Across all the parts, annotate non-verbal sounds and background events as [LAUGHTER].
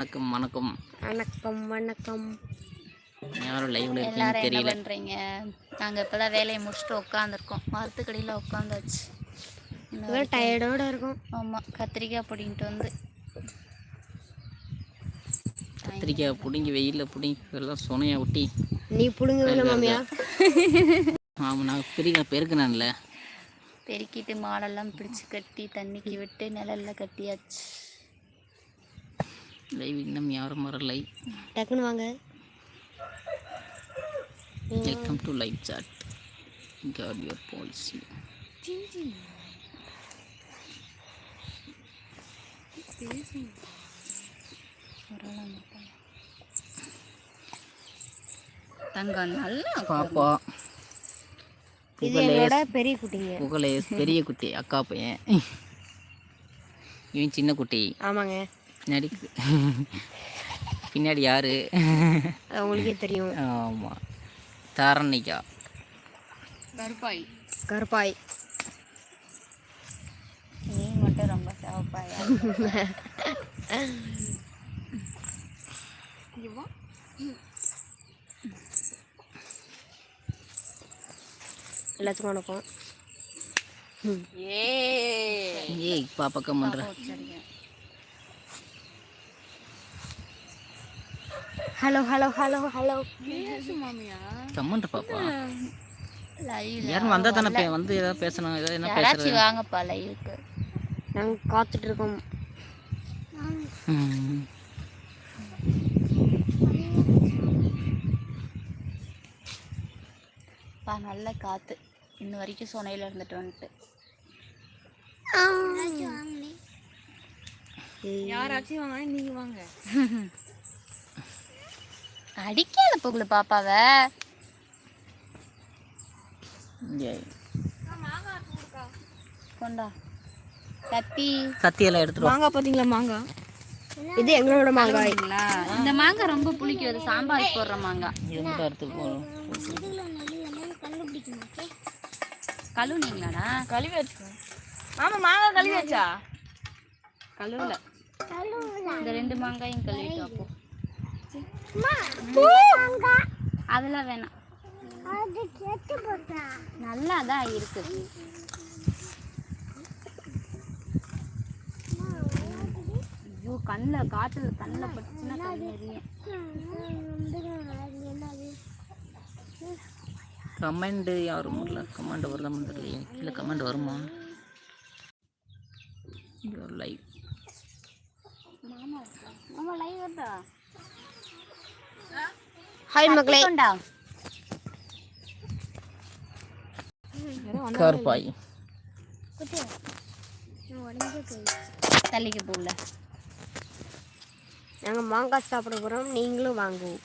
வணக்கம் வணக்கம். வணக்கம் வணக்கம். யாரும் லைவ்ல இருக்கீங்க எல்லாரும் என்ன தெரியல. பண்றீங்க? நாங்க இப்பதான் வேலையை முடிச்சுட்டு உட்காந்துருக்கோம் மரத்துக்கடியில் உட்காந்தாச்சு இன்னும் டயர்டோட இருக்கும். ஆமா கத்திரிக்காய் பிடிங்கிட்டு வந்து. கத்திரிக்காய் பிடுங்கி வெயிலில் பிடுங்கி எல்லாம் சுனையை ஒட்டி. நீ புடுங்குவில்ல மாமியா. ஆமாம் நான் பெரிய பெருக்கினேன்ல. பெருக்கிட்டு மாடெல்லாம் பிடிச்சு கட்டி தண்ணிக்கு விட்டு நிழல்ல கட்டியாச்சு. லைவ் இன்னும் யாரும் வரலை டக்குன்னு வாங்க. Welcome to live chat got your policy தங்கம் நல்லா பாப்பா. இது என்னோட பெரிய குட்டிங்க. புகழே பெரிய குட்டி அக்கா பையன். இவன் சின்ன குட்டி. ஆமாங்க. பின்னாடி. பின்னாடி யாரு? அது உங்களுக்கே தெரியும். ஆமாம் தாரணிக்கா கருப்பாய். கருப்பாய். நீ மட்டும் ரொம்ப சிவப்பாயா? எல்லாத்துக்கும் வணக்கம். ஏய். பாப்பா கம்மன்ற ஹலோ ஹலோ ஹலோ ஹலோ கம்மன்ற பாப்பா யாரும் வந்தால் தானே பே- வந்து ஏதாவது பேசணும் ஏதாவது என்ன பேசுறது யாராச்சும் வாங்கப்பா லைவுக்கு நாங்கள் காத்துட்டு இருக்கோம். பா நல்ல காத்து இன்ன வரைக்கும் சொனையில இருந்துட்டு வந்துட்டு அடிக்காத புகழு பாப்பாவ. கொண்டா. கத்தி. கத்தியெல்லாம் எடுத்துருவோம் மாங்காய் பார்த்தீங்களா மாங்காய்? இது எங்களோட மாங்காய். இந்த மாங்காய் ரொம்ப புளிக்கும் அது சாம்பார் போடுற மாங்காய். எடுத்து கழுவுனீங்களாடா? கழுவி வச்சுக்கோ ஆமா மாங்காய் கழுவி வச்சா கழுவல. இந்த ரெண்டு மாங்காயும் கழுவிட்டு அப்போ அதெல்லாம் வேணாம். நல்லா தான் இருக்கு ஐயோ கண்ணில் காற்றுல கண்ணில் பட்டுச்சுன்னா கமெண்ட் யாரும் வரல கமெண்ட் வருதாம தெரியலையே. கீழே கமெண்ட் வருமா? லைவ் ஆமா லைவ் வருதா ஹாய் மக்களே கொண்டா கருப்பாய் தள்ளிக்க போடல நாங்கள் மாங்காய் சாப்பிட போகிறோம் நீங்களும் வாங்குவோம்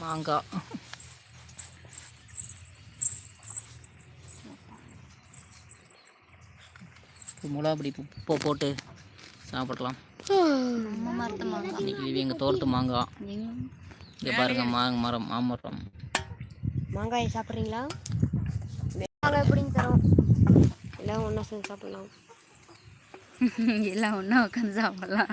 மாங்காய் மிளகாப்பொடி உப்பு போட்டு சாப்பிடலாம் இன்னைக்கு எங்கள் தோட்டத்து மாங்காய் இங்கே பாருங்க மா மரம் மாமரம். மாங்காயை சாப்பிட்றீங்களா? மாங்காய் எப்படின்னு தரோம்? எல்லாம் ஒன்றா சேர்ந்து சாப்பிடலாம். எல்லாம் ஒன்றா உட்காந்து சாப்பிடலாம்.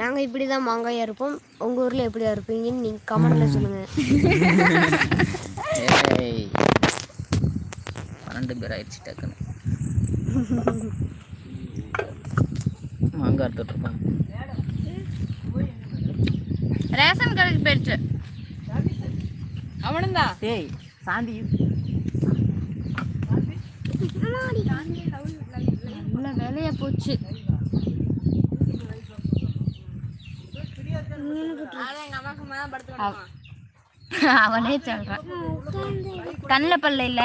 நாங்கள் இப்படி தான் மாங்காயாக இருப்போம். உங்கள் ஊரில் எப்படியா இருப்பீங்கன்னு நீங்கள் கமெண்டில் சொல்லுங்கள் [LAUGHS] ஏய். பன்னெண்டு பேர் ஆயிடுச்சு டக்குன்னு. மாங்காய் எடுத்துட்டு இருக்கோம் ரேஷன் கடைக்கு போயிடுச்சு. அவனுந்தா ஏய் சாந்தி. நல்ல வேலையா போச்சு. அவனே சொல்றான். கண்ணில் பல்ல இல்ல.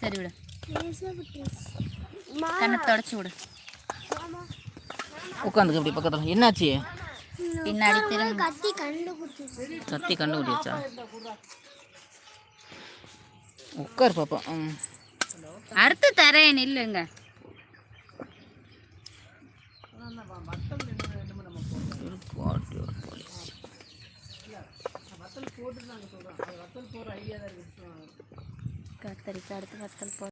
சரி விடு. கண்ணை தொடச்சி விடு. உட்காந்துக்க இப்படி பக்கத்தில். என்னாச்சு? பின்னாடி திரும்ப. கத்தி கண்டுபிடிச்சா? உட்கார் பாப்பா. ம். அடுத்து தரேன். கத்தரிக்காய் அடுத்து வத்தல் போ